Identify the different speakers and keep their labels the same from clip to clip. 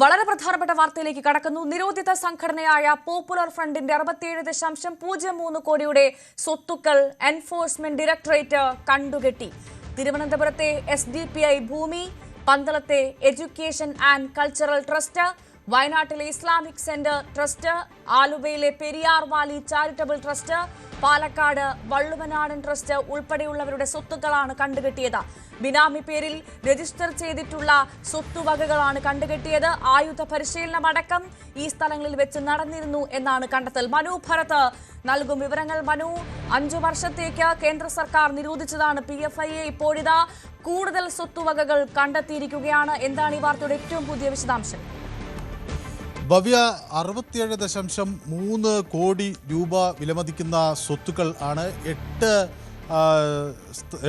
Speaker 1: വളരെ പ്രധാനപ്പെട്ട വാർത്തയിലേക്ക് കടക്കുന്നു. നിരോധിത സംഘടനയായ പോപ്പുലർ ഫ്രണ്ടിന്റെ അറുപത്തിയേഴ് ദശാംശം പൂജ്യം മൂന്ന് കോടിയുടെ സ്വത്തുക്കൾ എൻഫോഴ്സ്മെന്റ് ഡയറക്ടറേറ്റ് കണ്ടുകെട്ടി. തിരുവനന്തപുരത്തെ എസ് ഭൂമി പന്തളത്തെ എഡ്യൂക്കേഷൻ ആൻഡ് കൾച്ചറൽ ട്രസ്റ്റ് വയനാട്ടിലെ ഇസ്ലാമിക് സെന്റർ ട്രസ്റ്റ് ആലുവയിലെ Periyar valley charitable trust Palakkad Valluvanadan trust ഉൾപ്പെടെയുള്ളവരുടെ സ്വത്തുക്കളാണ് കണ്ടുകെട്ടിയത്. ബിനാമി പേരിൽ രജിസ്റ്റർ ചെയ്തിട്ടുള്ള സ്വത്തുവകകളാണ് കണ്ടുകെട്ടിയത്. ആയുധ പരിശീലനമടക്കം ഈ സ്ഥലങ്ങളിൽ വെച്ച് നടന്നിരുന്നു എന്നാണ് കണ്ടെത്തൽ. മനു ഭരത് നൽകും വിവരങ്ങൾ. മനു അഞ്ചു വർഷത്തേക്ക് കേന്ദ്ര സർക്കാർ നിരോധിച്ചതാണ് പി എഫ് ഐ എ ഇപ്പോഴിതാ കൂടുതൽ സ്വത്തുവകകൾ കണ്ടെത്തിയിരിക്കുകയാണ്. എന്താണ് ഈ വാർത്തയുടെ ഏറ്റവും പുതിയ വിശദാംശം?
Speaker 2: ഭവ്യ അറുപത്തിയേഴ് ദശാംശം മൂന്ന് കോടി രൂപ വിലമതിക്കുന്ന സ്വത്തുക്കൾ ആണ് എട്ട്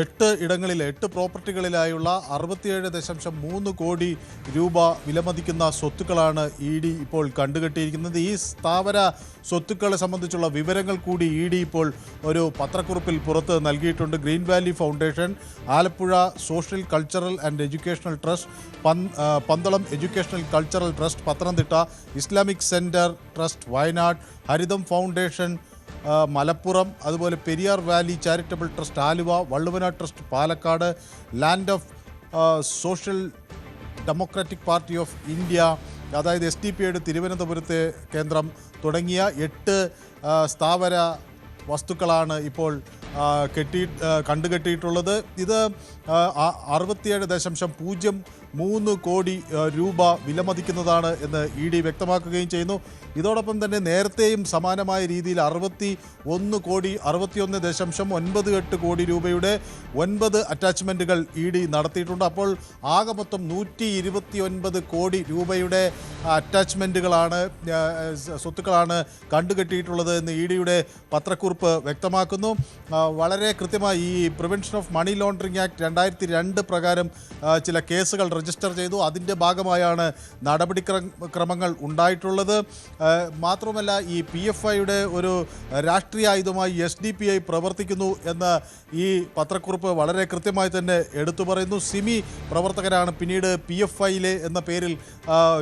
Speaker 2: എട്ട് ഇടങ്ങളിൽ എട്ട് പ്രോപ്പർട്ടികളിലായുള്ള അറുപത്തിയേഴ് ദശാംശം മൂന്ന് കോടി രൂപ വിലമതിക്കുന്ന സ്വത്തുക്കളാണ് ഇ ഡി ഇപ്പോൾ കണ്ടുകെട്ടിയിരിക്കുന്നത്. ഈ സ്ഥാപന സ്വത്തുക്കളെ സംബന്ധിച്ചുള്ള വിവരങ്ങൾ കൂടി ഇ ഡി ഇപ്പോൾ ഒരു പത്രക്കുറിപ്പിൽ പുറത്ത് നൽകിയിട്ടുണ്ട്. Green valley foundation Alappuzha social cultural and educational trust Pandalam educational cultural trust Pathanamthitta Islamic centre trust Wayanad Haritham foundation Malappuram അതുപോലെ Periyar valley charitable trust Aluva Valluvana trust Palakkad land of social democratic party of India അതായത് S D പിയുടെ തിരുവനന്തപുരത്തെ കേന്ദ്രം തുടങ്ങിയ എട്ട് സ്ഥാപന വസ്തുക്കളാണ് ഇപ്പോൾ കെട്ടി കണ്ടുകെട്ടിയിട്ടുള്ളത്. ഇത് അറുപത്തിയേഴ് ദശാംശം പൂജ്യം മൂന്ന് കോടി രൂപ വിലമതിക്കുന്നതാണ് എന്ന് ഇ ഡി വ്യക്തമാക്കുകയും ചെയ്യുന്നു. ഇതോടൊപ്പം തന്നെ നേരത്തെയും സമാനമായ രീതിയിൽ അറുപത്തി ഒന്ന് കോടി അറുപത്തിയൊന്ന് ദശാംശം ഒൻപത് എട്ട് കോടി രൂപയുടെ ഒൻപത് അറ്റാച്ച്മെന്റുകൾ ഇ ഡി നടത്തിയിട്ടുണ്ട്. അപ്പോൾ ആകെ മൊത്തം നൂറ്റി ഇരുപത്തി ഒൻപത് കോടി രൂപയുടെ അറ്റാച്ച്മെന്റുകളാണ് സ്വത്തുക്കളാണ് കണ്ടുകെട്ടിയിട്ടുള്ളത് എന്ന് ഇ ഡിയുടെ പത്രക്കുറിപ്പ് വ്യക്തമാക്കുന്നു. വളരെ കൃത്യമായി ഈ prevention of money laundering act രണ്ടായിരത്തി രണ്ട് പ്രകാരം ചില കേസുകൾ രജിസ്റ്റർ ചെയ്തു. അതിന്റെ ഭാഗമായാണ് നടപടിക്രമങ്ങൾ ക്രമങ്ങൾ ഉണ്ടായിട്ടുള്ളത്. മാത്രമല്ല ഈ പി എഫ് ഐയുടെ ഒരു രാഷ്ട്രീയ ആയുധമായി എസ് ഡി പി ഐ പ്രവർത്തിക്കുന്നു എന്ന് ഈ പത്രക്കുറിപ്പ് വളരെ കൃത്യമായി തന്നെ എടുത്തു പറയുന്നു. സിമി പ്രവർത്തകരാണ് പിന്നീട് പി എഫ് ഐയിലെ എന്ന പേരിൽ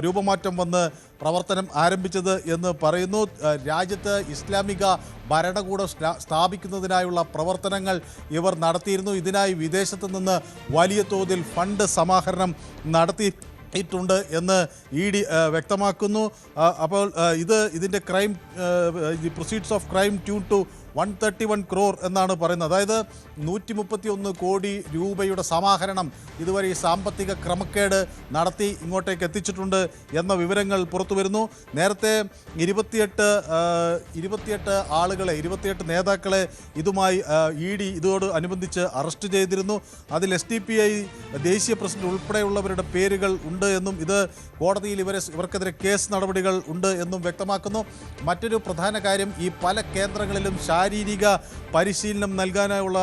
Speaker 2: രൂപമാറ്റം വന്ന് പ്രവർത്തനം ആരംഭിച്ചത് എന്ന് പറയുന്നു. രാജ്യത്ത് ഇസ്ലാമിക ഭരണകൂടം സ്ഥാപിക്കുന്നതിനായുള്ള പ്രവർത്തനങ്ങൾ ഇവർ നടത്തിയിരുന്നു. ഇതിനായി വിദേശത്ത് നിന്ന് വലിയ തോതിൽ ഫണ്ട് സമാഹരണം നടത്തി ിട്ടുണ്ട് എന്ന് ഇ ഡി വ്യക്തമാക്കുന്നു. അപ്പോൾ ഇത് ഇതിന്റെ crime proceeds of crime tune to one thirty one crore എന്നാണ് പറയുന്നത്. അതായത് നൂറ്റി മുപ്പത്തി ഒന്ന് കോടി രൂപയുടെ സമാഹരണം ഇതുവരെ ഈ സാമ്പത്തിക ക്രമക്കേട് നടത്തി ഇങ്ങോട്ടേക്ക് എത്തിച്ചിട്ടുണ്ട് എന്ന വിവരങ്ങൾ പുറത്തു വരുന്നു. നേരത്തെ ഇരുപത്തിയെട്ട് ഇരുപത്തിയെട്ട് ആളുകളെ ഇരുപത്തിയെട്ട് നേതാക്കളെ ഇതുമായി ഇ ഡി ഇതോട് അനുബന്ധിച്ച് അറസ്റ്റ് ചെയ്തിരുന്നു. അതിൽ എസ് ഡി പി ഐ ദേശീയ പ്രസിഡന്റ് ഉൾപ്പെടെയുള്ളവരുടെ പേരുകൾ ഉണ്ട് എന്നും ഇത് കോടതിയിൽ ഇവരെ ഇവർക്കെതിരെ കേസ് നടപടികൾ ഉണ്ട് എന്നും വ്യക്തമാക്കുന്നു. മറ്റൊരു പ്രധാന കാര്യം ഈ പല കേന്ദ്രങ്ങളിലും ശാരീരിക പരിശീലനം നൽകാനുള്ള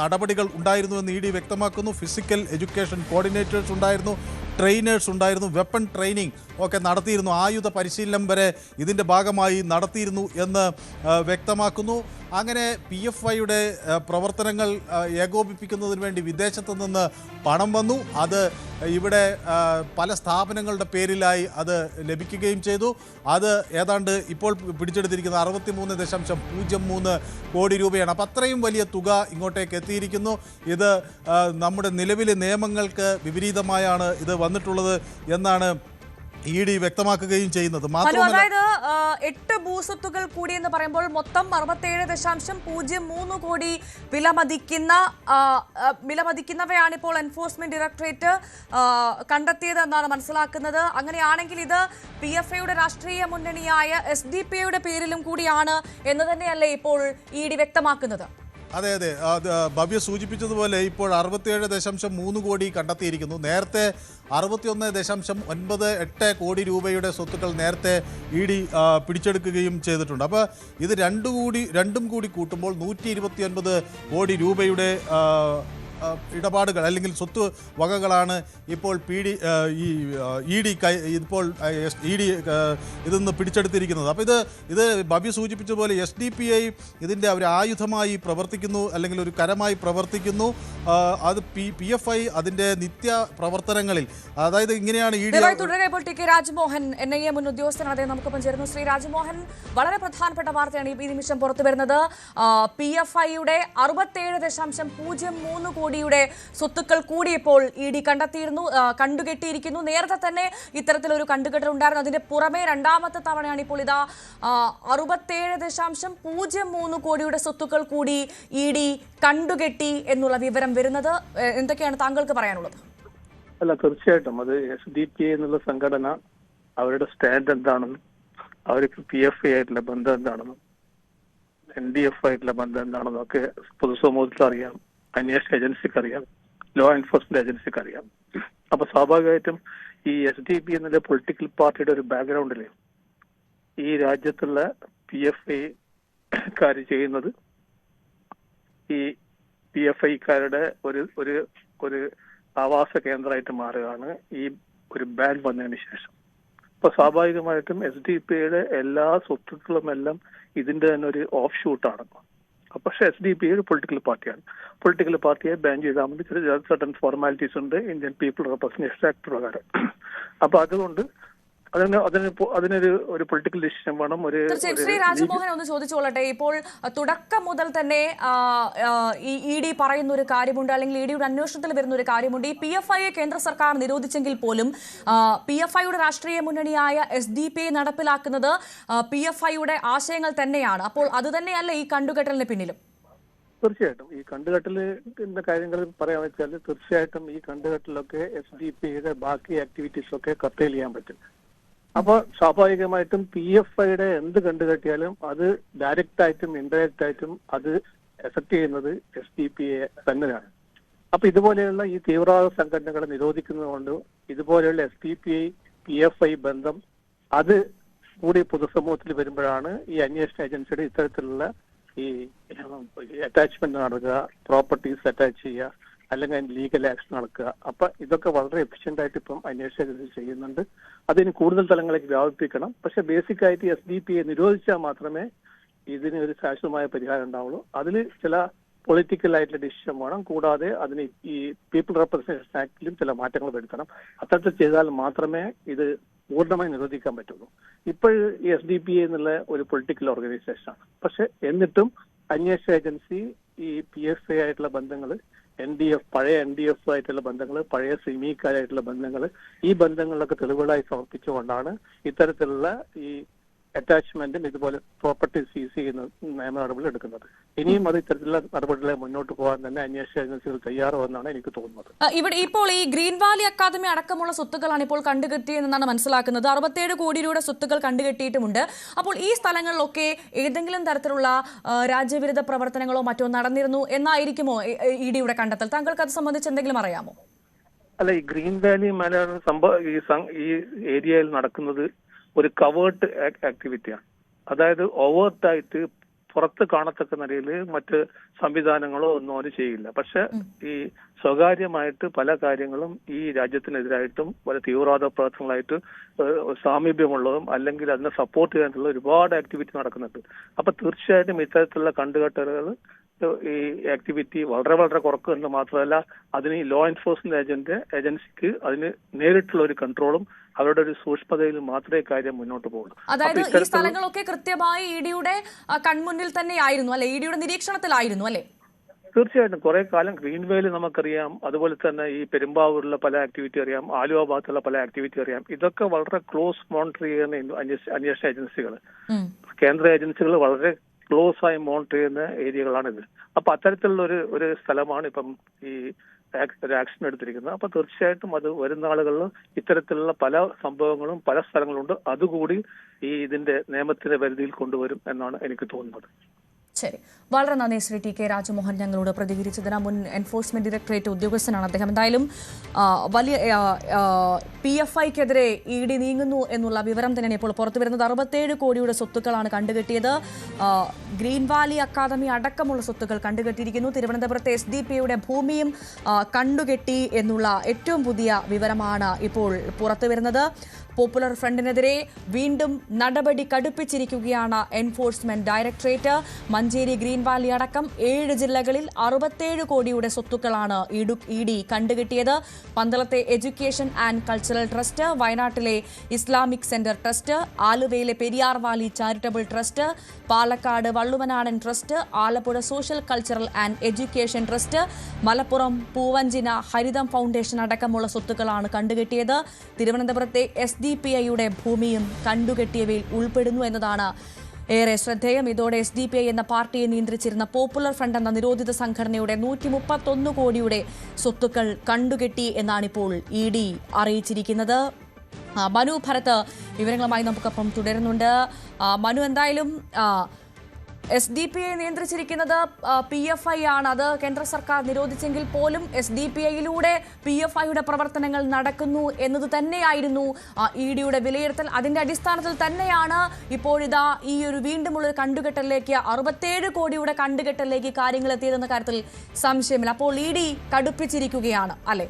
Speaker 2: നടപടികൾ ഉണ്ടായിരുന്നു എന്ന് ഇ ഡി വ്യക്തമാക്കുന്നു. ഫിസിക്കൽ എഡ്യൂക്കേഷൻ കോർഡിനേറ്റേഴ്സ് ഉണ്ടായിരുന്നു. ട്രെയിനേഴ്സ് ഉണ്ടായിരുന്നു. വെപ്പൺ ട്രെയിനിങ് ഒക്കെ നടത്തിയിരുന്നു. ആയുധ പരിശീലനം വരെ ഇതിന്റെ ഭാഗമായി നടത്തിയിരുന്നു എന്ന് വ്യക്തമാക്കുന്നു. അങ്ങനെ പി എഫ് ഐയുടെ പ്രവർത്തനങ്ങൾ ഏകോപിപ്പിക്കുന്നതിന് വേണ്ടി വിദേശത്ത് നിന്ന് പണം വന്നു. അത് ഇവിടെ പല സ്ഥാപനങ്ങളുടെ പേരിലായി അത് ലഭിക്കുകയും ചെയ്തു. അത് ഏതാണ്ട് ഇപ്പോൾ പിടിച്ചെടുത്തിരിക്കുന്ന അറുപത്തി മൂന്ന് ദശാംശം പൂജ്യം മൂന്ന് കോടി രൂപയാണ്. അപ്പോൾ അത്രയും വലിയ തുക ഇങ്ങോട്ടേക്ക് എത്തിയിരിക്കുന്നു. ഇത് നമ്മുടെ നിലവിലെ നിയമങ്ങൾക്ക് വിപരീതമായാണ് ഇത് വന്നിട്ടുള്ളത് എന്നാണ് ഇ ഡി വ്യക്തമാക്കുകയും ചെയ്യുന്നത്.
Speaker 1: അതായത് എട്ട് ഭൂസ്വത്തുകൾ കൂടി എന്ന് പറയുമ്പോൾ മൊത്തം അറുപത്തേഴ് ദശാംശം പൂജ്യം മൂന്ന് കോടി വിലമതിക്കുന്ന വിലമതിക്കുന്നവയാണ് ഇപ്പോൾ എൻഫോഴ്സ്മെന്റ് ഡയറക്ടറേറ്റ് കണ്ടെത്തിയത് എന്നാണ് മനസ്സിലാക്കുന്നത്. അങ്ങനെയാണെങ്കിൽ ഇത് പി എഫ് ഐയുടെ രാഷ്ട്രീയ മുന്നണിയായ എസ് ഡി പി ഐയുടെ പേരിലും കൂടിയാണ് എന്ന് തന്നെയല്ലേ ഇപ്പോൾ ഇ ഡി വ്യക്തമാക്കുന്നത്.
Speaker 2: അതെ അതെ. ഭവ്യ സൂചിപ്പിച്ചതുപോലെ ഇപ്പോൾ അറുപത്തിയേഴ് ദശാംശം മൂന്ന് കോടി കണ്ടെത്തിയിരിക്കുന്നു. നേരത്തെ അറുപത്തിയൊന്ന് ദശാംശം ഒൻപത് എട്ട് കോടി രൂപയുടെ സ്വത്തുക്കൾ നേരത്തെ ഇ ഡി പിടിച്ചെടുക്കുകയും ചെയ്തിട്ടുണ്ട്. അപ്പോൾ ഇത് രണ്ടു കൂടി രണ്ടും കൂടി കൂട്ടുമ്പോൾ നൂറ്റി കോടി രൂപയുടെ ഇടപാടുകൾ അല്ലെങ്കിൽ സ്വത്ത് വകകളാണ് ഇപ്പോൾ പി ഡി ഈ ഇ ഡി കൈ ഇപ്പോൾ ഇ ഡി ഇതിൽ നിന്ന് പിടിച്ചെടുത്തിരിക്കുന്നത്. അപ്പോൾ ഇത് ഇത് ബബി സൂചിപ്പിച്ച പോലെ എസ് ഡി പി ഐ ഇതിന്റെ ഒരു ആയുധമായി പ്രവർത്തിക്കുന്നു അല്ലെങ്കിൽ ഒരു കരമായി പ്രവർത്തിക്കുന്നു. അത് പി പി എഫ് ഐ അതിന്റെ നിത്യ പ്രവർത്തനങ്ങളിൽ അതായത് ഇങ്ങനെയാണ് ഇ ഡി
Speaker 1: തുടരെ ഇപ്പോൾ T K Rajmohan N I A മുൻ ഉദ്യോഗസ്ഥനാണ്. അദ്ദേഹം നമുക്കൊപ്പം ചേരുന്നു. ശ്രീ രാജ്മോഹൻ വളരെ പ്രധാനപ്പെട്ട വാർത്തയാണ് ഈ നിമിഷം പുറത്തു വരുന്നത് പി എഫ് ഐയുടെ അറുപത്തേഴ് ദശാംശം പൂജ്യം മൂന്ന് കോടിയുടെ സ്വത്തുക്കൾ കൂടി ഇപ്പോൾ ഇ ഡി കണ്ടെത്തിയിരുന്നു കണ്ടുകെട്ടിയിരിക്കുന്നു. നേരത്തെ തന്നെ ഇത്തരത്തിലൊരു കണ്ടുകെട്ടൽ ഉണ്ടായിരുന്നു. അതിന്റെ പുറമെ രണ്ടാമത്തെ തവണയാണ് ഇപ്പോൾ ഇതാ അറുപത്തേഴ് ദശാംശം പൂജ്യം മൂന്ന് കോടിയുടെ സ്വത്തുക്കൾ കൂടി ഇ ഡി കണ്ടുകെട്ടി എന്നുള്ള വിവരം വരുന്നത്. എന്തൊക്കെയാണ് താങ്കൾക്ക് പറയാനുള്ളത്?
Speaker 3: അല്ല തീർച്ചയായിട്ടും. അത് എസ് ഡി പി എന്നുള്ള സംഘടന അവരുടെ സ്റ്റാൻഡ് എന്താണെന്നും അവർക്ക് പി എഫ് ഐ ആയിട്ടുള്ള ബന്ധം എന്താണെന്നും എൻ ഡി എഫ് ആയിട്ടുള്ള ബന്ധം എന്താണെന്നും ഒക്കെ പൊതുസമൂഹത്തിൽ അറിയാം. അന്വേഷണ ഏജൻസിക്ക് അറിയാം. ലോ എൻഫോഴ്സ്മെന്റ് ഏജൻസിക്ക് അറിയാം. അപ്പൊ സ്വാഭാവികമായിട്ടും ഈ എസ് ഡി പി എന്നുള്ള പൊളിറ്റിക്കൽ പാർട്ടിയുടെ ഒരു ബാക്ക്ഗ്രൗണ്ടിൽ ഈ രാജ്യത്തുള്ള പി എഫ് ഐ കാര് ചെയ്യുന്നത് ഈ പി എഫ് ഐക്കാരുടെ ഒരു ഒരു ഒരു ആവാസ കേന്ദ്രമായിട്ട് മാറുകയാണ്. ഈ ഒരു ബാൻ വന്നതിന് ശേഷം. അപ്പൊ സ്വാഭാവികമായിട്ടും എസ് ഡി പിയുടെ എല്ലാ സ്വത്തുക്കളും എല്ലാം ഇതിന്റെ തന്നെ ഒരു ഓഫ് ഷൂട്ടാണ് പക്ഷെ എസ് ഡി പി ഒരു പൊളിറ്റിക്കൽ പാർട്ടിയാണ് പൊളിറ്റിക്കൽ പാർട്ടിയെ ബാൻ ചെയ്താൽ മതി. ചില സർട്ടൻ ഫോർമാലിറ്റീസ് ഉണ്ട്. ഇന്ത്യൻ പീപ്പിൾ റെപ്രസെന്റേഷൻ ആക്ട് പ്രകാരം. അപ്പൊ അതുകൊണ്ട് അതിന് അതിന് അതിനൊരു ഒരു പൊളിറ്റിക്കൽ ഡിസിഷൻ വേണം ഒരു
Speaker 1: തീർച്ചയായും. ശ്രീ രാജമോഹൻ ഒന്ന് ചോദിച്ചോളട്ടെ. ഇപ്പോൾ തുടക്കം മുതൽ തന്നെ ഈ ഇ ഡി പറയുന്ന ഒരു കാര്യമുണ്ട് അല്ലെങ്കിൽ ഇ ഡിയുടെ അന്വേഷണത്തിൽ വരുന്ന ഒരു കാര്യമുണ്ട്. ഈ പി എഫ് ഐയെ കേന്ദ്ര സർക്കാർ നിരോധിച്ചെങ്കിൽ പോലും പി എഫ് ഐയുടെ രാഷ്ട്രീയ മുന്നണിയായ എസ് ഡി പി നടപ്പിലാക്കുന്നത് പി എഫ് ഐയുടെ ആശയങ്ങൾ തന്നെയാണ്. അപ്പോൾ അത് തന്നെയല്ല ഈ കണ്ടുകെട്ടലിന് പിന്നിലും.
Speaker 3: തീർച്ചയായിട്ടും. ഈ കണ്ടുകെട്ടലിന്റെ കാര്യങ്ങൾ പറയാൻ വെച്ചാൽ തീർച്ചയായിട്ടും ഈ കണ്ടുകെട്ടലൊക്കെ എസ് ഡി പിയുടെ ബാക്കി ആക്ടിവിറ്റീസ് ഒക്കെ കർട്ടയിൽ ചെയ്യാൻ പറ്റും. അപ്പൊ സ്വാഭാവികമായിട്ടും പി എഫ് ഐയുടെ എന്ത് കണ്ടുകെട്ടിയാലും അത് ഡയറക്റ്റ് ആയിട്ടും ഇൻഡയറക്റ്റ് ആയിട്ടും അത് എഫക്ട് ചെയ്യുന്നത് എസ് ഡി പി എ തന്നെയാണ്. അപ്പൊ ഇതുപോലെയുള്ള ഈ തീവ്രവാദ സംഘടനകളെ നിരോധിക്കുന്നതുകൊണ്ട് ഇതുപോലെയുള്ള S D P I P F I ബന്ധം അത് കൂടി പൊതുസമൂഹത്തിൽ വരുമ്പോഴാണ് ഈ അന്വേഷണ ഏജൻസിയുടെ ഇത്തരത്തിലുള്ള ഈ അറ്റാച്ച്മെന്റ് നടക്കുക പ്രോപ്പർട്ടീസ് അറ്റാച്ച് ചെയ്യുക അല്ലെങ്കിൽ അതിന് ലീഗൽ ആക്ഷൻ നടക്കുക. അപ്പൊ ഇതൊക്കെ വളരെ എഫിഷ്യന്റ് ആയിട്ട് ഇപ്പം അന്വേഷണ ചെയ്യുന്നുണ്ട്. അതിന് കൂടുതൽ തലങ്ങളിലേക്ക് വ്യാപിപ്പിക്കണം. പക്ഷെ ബേസിക് ആയിട്ട് എസ് ഡി പി എ നിരോധിച്ചാൽ മാത്രമേ ഇതിന് ഒരു ശാശ്വതമായ പരിഹാരം ഉണ്ടാവുള്ളൂ. അതിൽ ചില പൊളിറ്റിക്കൽ ആയിട്ടുള്ള ഡിസിഷൻ വേണം. കൂടാതെ അതിന് ഈ പീപ്പിൾ റെപ്രസെന്റേഷൻ ആക്ടിലും ചില മാറ്റങ്ങൾ വരുത്തണം. അത്തരത്തിൽ ചെയ്താൽ മാത്രമേ ഇത് പൂർണമായി നിരോധിക്കാൻ പറ്റുള്ളൂ. ഇപ്പോൾ ഈ എസ് ഡി പി എന്നുള്ള ഒരു പൊളിറ്റിക്കൽ ഓർഗനൈസേഷൻ ആണ്. പക്ഷെ എന്നിട്ടും അന്വേഷണ ഏജൻസി ഈ പി എഫ് ഐ ആയിട്ടുള്ള ബന്ധങ്ങൾ എൻ ഡി എഫ് പഴയ എൻ ഡി എഫ് ആയിട്ടുള്ള ബന്ധങ്ങൾ പഴയ സിമിക്കാരായിട്ടുള്ള ബന്ധങ്ങൾ ഈ ബന്ധങ്ങളിലൊക്കെ തെളിവുകളായി സമർപ്പിച്ചുകൊണ്ടാണ് ഇത്തരത്തിലുള്ള ഈ അറ്റാച്ച്മെന്റും ഇതുപോലെ പ്രോപ്പർട്ടി സീസ് ചെയ്യുന്ന നിയമ നടപടികൾ എടുക്കുന്നത്. ഇനിയും അത് ഇത്തരത്തിലുള്ള നടപടികളെ മുന്നോട്ട് പോകാൻ തന്നെ അന്വേഷണ ഏജൻസികൾ തയ്യാറാവുമെന്നാണ് എനിക്ക് തോന്നുന്നത്.
Speaker 1: ഇവിടെ ഇപ്പോൾ ഈ ഗ്രീൻ വാലി അക്കാദമി അടക്കമുള്ള സ്വത്തുക്കളാണ് ഇപ്പോൾ കണ്ടുകെട്ടിയെന്നാണ് മനസ്സിലാക്കുന്നത്. അറുപത്തേഴ് കോടി രൂപയുടെ സ്വത്തുക്കൾ കണ്ടുകെട്ടിയിട്ടുമുണ്ട്. അപ്പോൾ ഈ സ്ഥലങ്ങളിലൊക്കെ ഏതെങ്കിലും തരത്തിലുള്ള രാജ്യവിരുദ്ധ പ്രവർത്തനങ്ങളോ മറ്റോ നടന്നിരുന്നു എന്നായിരിക്കുമോ ഇ ഡിയുടെ കണ്ടെത്തൽ? താങ്കൾക്ക് അത് സംബന്ധിച്ച് എന്തെങ്കിലും അറിയാമോ?
Speaker 3: അല്ല ഈ ഗ്രീൻ വാലി മലയാളം സംഭവം ഈ ഏരിയയിൽ നടക്കുന്നത് ഒരു കവേർട്ട് ആക്ടിവിറ്റിയാണ് അതായത് ഓവേർട്ടായിട്ട് പുറത്ത് കാണത്തക്ക നിലയിൽ മറ്റ് സംവിധാനങ്ങളോ ഒന്നും അവർ ചെയ്യില്ല. പക്ഷെ ഈ സ്വകാര്യമായിട്ട് പല കാര്യങ്ങളും ഈ രാജ്യത്തിനെതിരായിട്ടും പല തീവ്രവാദ പ്രവർത്തനങ്ങളായിട്ട് സാമീപ്യമുള്ളതും അല്ലെങ്കിൽ അതിനെ സപ്പോർട്ട് ചെയ്യാനുള്ള ഒരുപാട് ആക്ടിവിറ്റി നടക്കുന്നുണ്ട്. അപ്പൊ തീർച്ചയായിട്ടും ഇത്തരത്തിലുള്ള കണ്ടുകെട്ടലുകൾ ഈ ആക്ടിവിറ്റി വളരെ വളരെ കുറക്കും എന്ന് മാത്രമല്ല അതിന് ഈ ലോ എൻഫോഴ്സ്മെന്റ് ഏജന്റ് ഏജൻസിക്ക് അതിന് നേരിട്ടുള്ള ഒരു കൺട്രോളും അവരുടെ ഒരു സൂക്ഷ്മതയിൽ മാത്രമേ കാര്യം മുന്നോട്ട് പോകുള്ളൂ.
Speaker 1: അതായത് ഈ സ്ഥലങ്ങളൊക്കെ കൃത്യമായി ഇഡിയുടെ ഡിയുടെ കൺമുന്നിൽ തന്നെയായിരുന്നു അല്ലെ? ഇഡിയുടെ ഡിയുടെ നിരീക്ഷണത്തിലായിരുന്നു അല്ലെ?
Speaker 3: തീർച്ചയായിട്ടും. കുറെ കാലം ഗ്രീൻവേൽ നമുക്കറിയാം അതുപോലെ തന്നെ ഈ പെരുമ്പാവൂരിലെ പല ആക്ടിവിറ്റി അറിയാം ആലുവ ഭാഗത്തുള്ള പല ആക്ടിവിറ്റി അറിയാം. ഇതൊക്കെ വളരെ ക്ലോസ് മോണിറ്റർ ചെയ്യുന്ന അന്വേഷണ ഏജൻസികൾ കേന്ദ്ര ഏജൻസികൾ വളരെ ക്ലോസ് ആയി മോണിറ്റർ ചെയ്യുന്ന ഏരിയകളാണിത്. അപ്പൊ അത്തരത്തിലുള്ള ഒരു ഒരു സ്ഥലമാണ് ഇപ്പം ഈ ഒരു ആക്ഷൻ എടുത്തിരിക്കുന്നത്. അപ്പൊ തീർച്ചയായിട്ടും അത് വരുന്ന ആളുകളിൽ ഇത്തരത്തിലുള്ള പല സംഭവങ്ങളും പല സ്ഥലങ്ങളുണ്ട്. അതുകൂടി ഈ ഇതിന്റെ നിയമത്തിന്റെ പരിധിയിൽ കൊണ്ടുവരും എന്നാണ് എനിക്ക് തോന്നുന്നത്.
Speaker 1: ശരി. വളരെ നന്ദി ശ്രീ ടി കെ രാജമോഹൻ. ഞങ്ങളോട് പ്രതികരിച്ചതിന് മുൻ എൻഫോഴ്സ്മെന്റ് ഡയറക്ടറേറ്റ് ഉദ്യോഗസ്ഥനാണ് അദ്ദേഹം. എന്തായാലും വലിയ പി എഫ് ഐക്കെതിരെ ഇ ഡി നീങ്ങുന്നു എന്നുള്ള വിവരം തന്നെയാണ് ഇപ്പോൾ പുറത്തു വരുന്നത് അറുപത്തേഴ് കോടിയുടെ സ്വത്തുക്കളാണ് കണ്ടുകെട്ടിയത്. ഗ്രീൻ വാലി അക്കാദമി അടക്കമുള്ള സ്വത്തുക്കൾ കണ്ടുകെട്ടിയിരിക്കുന്നു. തിരുവനന്തപുരത്തെ എസ് ഡി പി യുടെ ഭൂമിയും കണ്ടുകെട്ടി എന്നുള്ള ഏറ്റവും പുതിയ വിവരമാണ് ഇപ്പോൾ പുറത്തു വരുന്നത് പോപ്പുലർ ഫ്രണ്ടിനെതിരെ വീണ്ടും നടപടി കടുപ്പിച്ചിരിക്കുകയാണ് enforcement directorate. Manjeri green valley അടക്കം ഏഴ് ജില്ലകളിൽ അറുപത്തേഴ് കോടിയുടെ സ്വത്തുക്കളാണ് ഇ ഡി കണ്ടുകിട്ടിയത്. പന്തളത്തെ എഡ്യൂക്കേഷൻ ആൻഡ് കൾച്ചറൽ ട്രസ്റ്റ് വയനാട്ടിലെ ഇസ്ലാമിക് സെന്റർ ട്രസ്റ്റ് ആലുവയിലെ Periyar valley charitable trust Palakkad Valluvanadan trust Alappuzha social cultural and education trust Malappuram Poovanchina Haritham foundation അടക്കമുള്ള സ്വത്തുക്കളാണ് കണ്ടുകിട്ടിയത്. തിരുവനന്തപുരത്തെ എസ് ഡി പി ഐയുടെ ഭൂമിയും കണ്ടുകെട്ടിയവയിൽ ഉൾപ്പെടുന്നു എന്നതാണ് ഏറെ ശ്രദ്ധേയം. ഇതോടെ എസ് ഡി പി ഐ എന്ന പാർട്ടിയെ നിയന്ത്രിച്ചിരുന്ന പോപ്പുലർ ഫ്രണ്ട് എന്ന നിരോധിത സംഘടനയുടെ നൂറ്റി മുപ്പത്തൊന്ന് കോടിയുടെ സ്വത്തുക്കൾ കണ്ടുകെട്ടി എന്നാണിപ്പോൾ ഇ ഡി അറിയിച്ചിരിക്കുന്നത്. മനു ഭരത് വിവരങ്ങളുമായി നമുക്കൊപ്പം തുടരുന്നുണ്ട്. മനു എന്തായാലും എസ് ഡി പി ഐ നിയന്ത്രിച്ചിരിക്കുന്നത് പി എഫ് ഐ ആണ്. അത് കേന്ദ്ര സർക്കാർ നിരോധിച്ചെങ്കിൽ പോലും എസ് ഡി പി ഐയിലൂടെ പി എഫ് ഐയുടെ പ്രവർത്തനങ്ങൾ നടക്കുന്നു എന്നത് തന്നെയായിരുന്നു ഇ ഡിയുടെ വിലയിരുത്തൽ. അതിന്റെ അടിസ്ഥാനത്തിൽ തന്നെയാണ് ഇപ്പോഴിതാ ഈ ഒരു വീണ്ടുമുള്ള ഒരു കണ്ടുകെട്ടലിലേക്ക് അറുപത്തേഴ് കോടിയുടെ കണ്ടുകെട്ടലിലേക്ക് കാര്യങ്ങൾ എത്തിയതെന്ന കാര്യത്തിൽ സംശയമില്ല. അപ്പോൾ ഇ ഡി കടുപ്പിച്ചിരിക്കുകയാണ് അല്ലേ?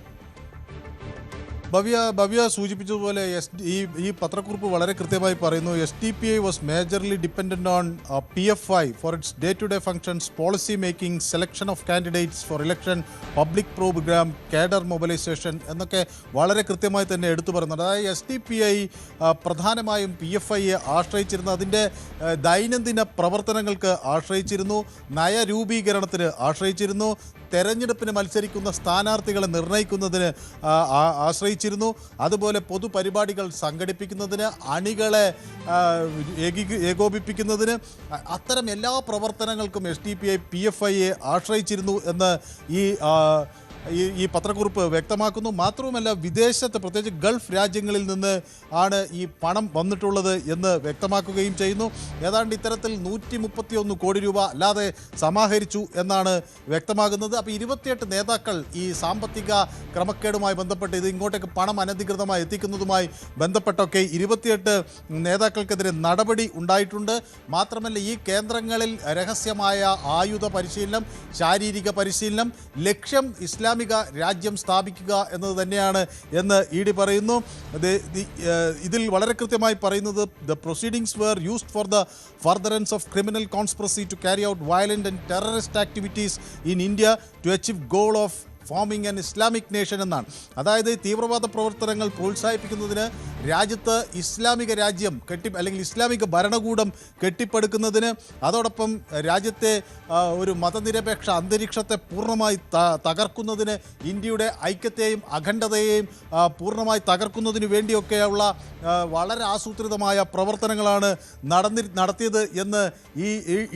Speaker 2: ഭവ്യ ഭവ്യ സൂചിപ്പിച്ചതുപോലെ എസ് ഈ ഈ പത്രക്കുറിപ്പ് വളരെ കൃത്യമായി പറയുന്നു. S D P I was majorly dependent on P F I for its day to day functions policy making selection of candidates for election public programme cadre mobilisation എന്നൊക്കെ വളരെ കൃത്യമായി തന്നെ എടുത്തു പറയുന്നുണ്ട്. അതായത് എസ് ഡി പി ഐ പ്രധാനമായും P F ഐയെ ആശ്രയിച്ചിരുന്നു. അതിന്റെ ദൈനംദിന പ്രവർത്തനങ്ങൾക്ക് ആശ്രയിച്ചിരുന്നു. നയരൂപീകരണത്തിന് ആശ്രയിച്ചിരുന്നു. തെരഞ്ഞെടുപ്പിന് മത്സരിക്കുന്ന സ്ഥാനാർത്ഥികളെ നിർണയിക്കുന്നതിന് ആശ്രയിച്ചിരുന്നു. അതുപോലെ പൊതുപരിപാടികൾ സംഘടിപ്പിക്കുന്നതിന് അണികളെ ഏകീ- ഏകോപിപ്പിക്കുന്നതിന് അത്തരം എല്ലാ പ്രവർത്തനങ്ങൾക്കും S D P I P F ഐയെ ആശ്രയിച്ചിരുന്നു എന്ന് ഈ ഈ ഈ പത്രക്കുറിപ്പ് വ്യക്തമാക്കുന്നു. മാത്രവുമല്ല വിദേശത്ത് പ്രത്യേകിച്ച് ഗൾഫ് രാജ്യങ്ങളിൽ നിന്ന് ആണ് ഈ പണം വന്നിട്ടുള്ളത് എന്ന് വ്യക്തമാക്കുകയും ചെയ്യുന്നു. ഏതാണ്ട് ഇത്തരത്തിൽ നൂറ്റി മുപ്പത്തിയൊന്ന് കോടി രൂപ അല്ലാതെ സമാഹരിച്ചു എന്നാണ് വ്യക്തമാകുന്നത്. അപ്പോൾ ഇരുപത്തിയെട്ട് നേതാക്കൾ ഈ സാമ്പത്തിക ക്രമക്കേടുമായി ബന്ധപ്പെട്ട് ഇത് ഇങ്ങോട്ടേക്ക് പണം അനധികൃതമായി എത്തിക്കുന്നതുമായി ബന്ധപ്പെട്ടൊക്കെ ഇരുപത്തിയെട്ട് നേതാക്കൾക്കെതിരെ നടപടി ഉണ്ടായിട്ടുണ്ട്. മാത്രമല്ല ഈ കേന്ദ്രങ്ങളിൽ രഹസ്യമായ ആയുധ പരിശീലനം ശാരീരിക പരിശീലനം ലക്ഷ്യം ഇസ്ലാമിക രാജ്യം സ്ഥാപിക്കുക എന്നത് തന്നെയാണ് എന്ന് ഇ ഡി പറയുന്നു. ഇതിൽ വളരെ കൃത്യമായി പറയുന്നത് the proceedings were used for the furtherance of criminal conspiracy to carry out violent and terrorist activities in India to achieve goal of forming an Islamic nation എന്നാണ്. അതായത് തീവ്രവാദ പ്രവർത്തനങ്ങൾ പ്രോത്സാഹിപ്പിക്കുന്നതിന് രാജ്യത്ത് ഇസ്ലാമിക രാജ്യം കെട്ടി അല്ലെങ്കിൽ ഇസ്ലാമിക ഭരണകൂടം കെട്ടിപ്പടുക്കുന്നതിന് അതോടൊപ്പം രാജ്യത്തെ ഒരു മതനിരപേക്ഷ അന്തരീക്ഷത്തെ പൂർണമായി തകർക്കുന്നതിന് ഇന്ത്യയുടെ ഐക്യത്തെയും അഖണ്ഡതയെയും പൂർണമായി തകർക്കുന്നതിന് വേണ്ടിയൊക്കെയുള്ള വളരെ ആസൂത്രിതമായ പ്രവർത്തനങ്ങളാണ് നടന്നി നടത്തിയത് എന്ന് ഈ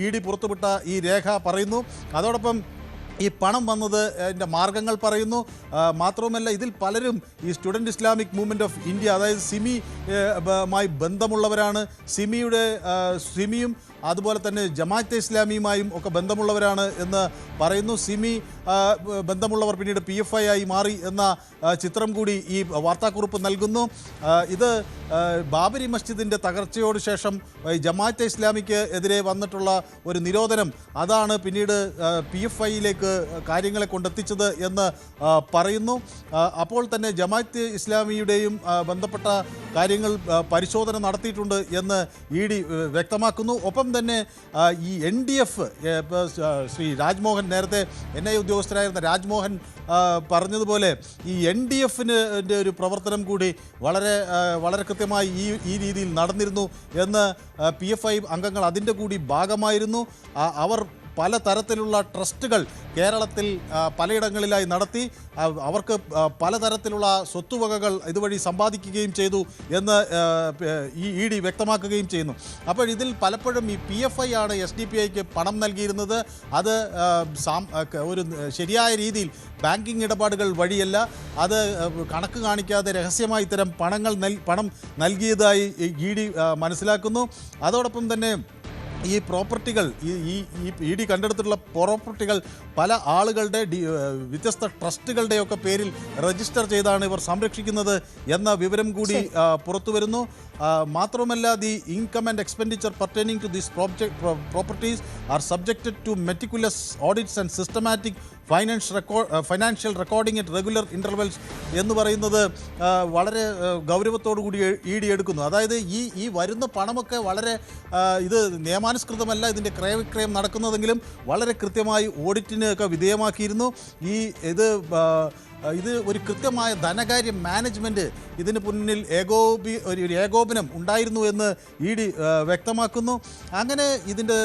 Speaker 2: ഇ ഡി പുറത്തുവിട്ട ഈ രേഖ പറയുന്നു. അതോടൊപ്പം ഈ പണം വന്നത് അതിന്റെ മാർഗങ്ങൾ പറയുന്നു. മാത്രവുമല്ല ഇതിൽ പലരും ഈ student Islamic movement of India അതായത് സിമി മായി ബന്ധമുള്ളവരാണ്. സിമിയുടെ സിമിയും അതുപോലെ തന്നെ ജമാഅത്തെ ഇസ്ലാമിയുമായും ഒക്കെ ബന്ധമുള്ളവരാണ് എന്ന് പറയുന്നു. സിമി ബന്ധമുള്ളവർ പിന്നീട് പി എഫ് ഐ ആയി മാറി എന്ന ചിത്രം കൂടി ഈ വാർത്താക്കുറിപ്പ് നൽകുന്നു. ഇത് ബാബരി മസ്ജിദിന്റെ തകർച്ചയോട് ശേഷം ജമാഅത്തെ ഇസ്ലാമിക്ക് എതിരെ വന്നിട്ടുള്ള ഒരു നിരോധനം. അതാണ് പിന്നീട് പി എഫ് ഐയിലേക്ക് കാര്യങ്ങളെ കൊണ്ടെത്തിച്ചത് എന്ന് പറയുന്നു. അപ്പോൾ തന്നെ ജമാഅത്ത് ഇസ്ലാമിയുടെയും ബന്ധപ്പെട്ട കാര്യങ്ങൾ പരിശോധന നടത്തിയിട്ടുണ്ട് എന്ന് ഇ ഡി വ്യക്തമാക്കുന്നു. ഒപ്പം തന്നെ ഈ N D F Shri Rajmohan നേരത്തെ എൻ ഐ ഉദ്യോഗസ്ഥരായിരുന്ന രാജ്മോഹൻ പറഞ്ഞതുപോലെ ഈ എൻ ഡി എഫിന് ഒരു പ്രവർത്തനം കൂടി വളരെ വളരെ കൃത്യമായി ഈ ഈ രീതിയിൽ നടന്നിരുന്നു എന്ന് പി എഫ് ഐ അംഗങ്ങൾ അതിന്റെ കൂടി ഭാഗമായിരുന്നു. അവർ പല തരത്തിലുള്ള ട്രസ്റ്റുകൾ കേരളത്തിൽ പലയിടങ്ങളിലായി നടത്തി അവർക്ക് പലതരത്തിലുള്ള സ്വത്തുവകകൾ ഇതുവഴി സമ്പാദിക്കുകയും ചെയ്തു എന്ന് ഈ ഇ ഡി വ്യക്തമാക്കുകയും ചെയ്യുന്നു. അപ്പോൾ ഇതിൽ പലപ്പോഴും ഈ പി എഫ് ഐ ആണ് എസ് ഡി പി ഐക്ക് പണം നൽകിയിരുന്നത്. അത് ഒരു ശരിയായ രീതിയിൽ ബാങ്കിങ് ഇടപാടുകൾ വഴിയല്ല. അത് കണക്ക് കാണിക്കാതെ രഹസ്യമായി ഇത്തരം പണങ്ങൾ പണം നൽകിയതായി ഇ ഡി മനസ്സിലാക്കുന്നു. അതോടൊപ്പം തന്നെ ഈ പ്രോപ്പർട്ടികൾ ഈ ഈ ഇ ഡി കണ്ടെടുത്തിട്ടുള്ള പ്രോപ്പർട്ടികൾ പല ആളുകളുടെ ഡി വ്യത്യസ്ത ട്രസ്റ്റുകളുടെയൊക്കെ പേരിൽ രജിസ്റ്റർ ചെയ്താണ് ഇവർ സംരക്ഷിക്കുന്നത് എന്ന വിവരം കൂടി പുറത്തു വരുന്നു. മാത്രമല്ല the income and expenditure pertaining to these properties are subjected to meticulous audits and systematic financial record financial recording at regular intervals എന്ന് പറയുന്നത് വളരെ ഗൗരവത്തോടു കൂടി ഡി എടുക്കുന്നു അതായത് ഈ ഈ വരുന്ന പണമൊക്കെ വളരെ ഇത് നിയമാനുസൃതമല്ല ഇതിന്റെ ക്രയവിക്രയം നടക്കുന്നതെങ്കിലും വളരെ കൃത്യമായി ഓഡിറ്റിന് ഒക്കെ വിധേയമാക്കിയിരുന്നു. ഈ ഇത് ഇത് ഒരു കൃത്യമായ ധനകാര്യ മാനേജ്മെന്റ് ഇതിന് മുന്നിൽ ഏകോപി ഒരു ഏകോപനം ഉണ്ടായിരുന്നു എന്ന് ഇ ഡി വ്യക്തമാക്കുന്നു. അങ്ങനെ ഇതിന്റെ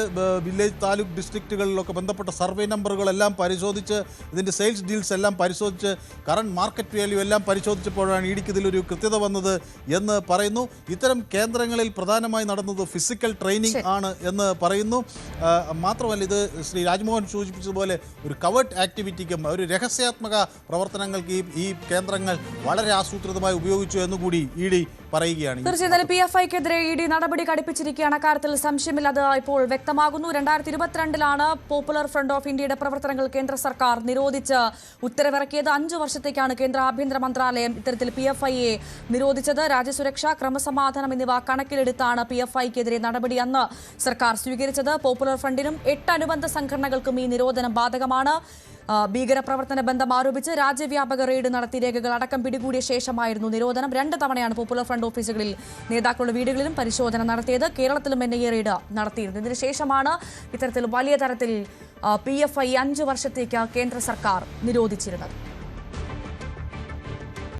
Speaker 2: വില്ലേജ് താലൂക്ക് ഡിസ്ട്രിക്റ്റുകളിലൊക്കെ ബന്ധപ്പെട്ട സർവേ നമ്പറുകളെല്ലാം പരിശോധിച്ച് ഇതിന്റെ സെയിൽസ് ഡീൽസ് എല്ലാം പരിശോധിച്ച് കറണ്ട് മാർക്കറ്റ് വാല്യൂ എല്ലാം പരിശോധിച്ചപ്പോഴാണ് ഇ ഡിക്ക് ഇതിലൊരു കൃത്യത വന്നത് എന്ന് പറയുന്നു. ഇത്തരം കേന്ദ്രങ്ങളിൽ പ്രധാനമായി നടന്നത് ഫിസിക്കൽ ട്രെയിനിങ് ആണ് എന്ന് പറയുന്നു. മാത്രമല്ല ഇത് ശ്രീ രാജ്മോഹൻ സൂചിപ്പിച്ചതുപോലെ ഒരു കവേർട്ട് ആക്ടിവിറ്റിക്കും ഒരു രഹസ്യാത്മക പ്രവർത്തനങ്ങൾക്ക് ഈ ഈ കേന്ദ്രങ്ങൾ വളരെ ആസൂത്രിതമായി ഉപയോഗിച്ചു എന്നുകൂടി ഇ ഡി പറയുകയാണ്
Speaker 1: തീർച്ചയായും പി എഫ് ഐക്കെതിരെ ഇ ഡി നടപടി കടുപ്പിച്ചിരിക്കുകയാണ്. അക്കാര്യത്തിൽ സംശയമില്ലാതെ ഇപ്പോൾ വ്യക്തമാകുന്നു. രണ്ടായിരത്തി ഇരുപത്തിരണ്ടിലാണ് പോപ്പുലർ ഫ്രണ്ട് ഓഫ് ഇന്ത്യയുടെ പ്രവർത്തനങ്ങൾ കേന്ദ്ര സർക്കാർ നിരോധിച്ച് ഉത്തരവിറക്കിയത്. അഞ്ചു വർഷത്തേക്കാണ് കേന്ദ്ര ആഭ്യന്തര മന്ത്രാലയം ഇത്തരത്തിൽ പി എഫ് ഐയെ നിരോധിച്ചത്. രാജ്യസുരക്ഷ ക്രമസമാധാനം എന്നിവ കണക്കിലെടുത്താണ് പി എഫ് ഐക്കെതിരെ നടപടി അന്ന് സർക്കാർ സ്വീകരിച്ചത്. പോപ്പുലർ ഫ്രണ്ടിനും എട്ട് അനുബന്ധ സംഘടനകൾക്കും ഈ നിരോധനം ബാധകമാണ്. ഭീകരപ്രവർത്തന ബന്ധം ആരോപിച്ച് രാജ്യവ്യാപക റെയ്ഡ് നടത്തി രേഖകൾ അടക്കം പിടികൂടിയ ശേഷമായിരുന്നു നിരോധനം. രണ്ട് തവണയാണ് പോപ്പുലർ ഫ്രണ്ട് ഓഫീസുകളിൽ നേതാക്കളുടെ വീടുകളിലും പരിശോധന നടത്തിയത് കേരളത്തിലും എൻ ഐ എ റെയ്ഡ് നടത്തിയിരുന്നു. ഇതിനുശേഷമാണ് ഇത്തരത്തിൽ വലിയ തരത്തിൽ പി എഫ് ഐ അഞ്ച് വർഷത്തേക്ക് കേന്ദ്ര സർക്കാർ നിരോധിച്ചിരുന്നത്.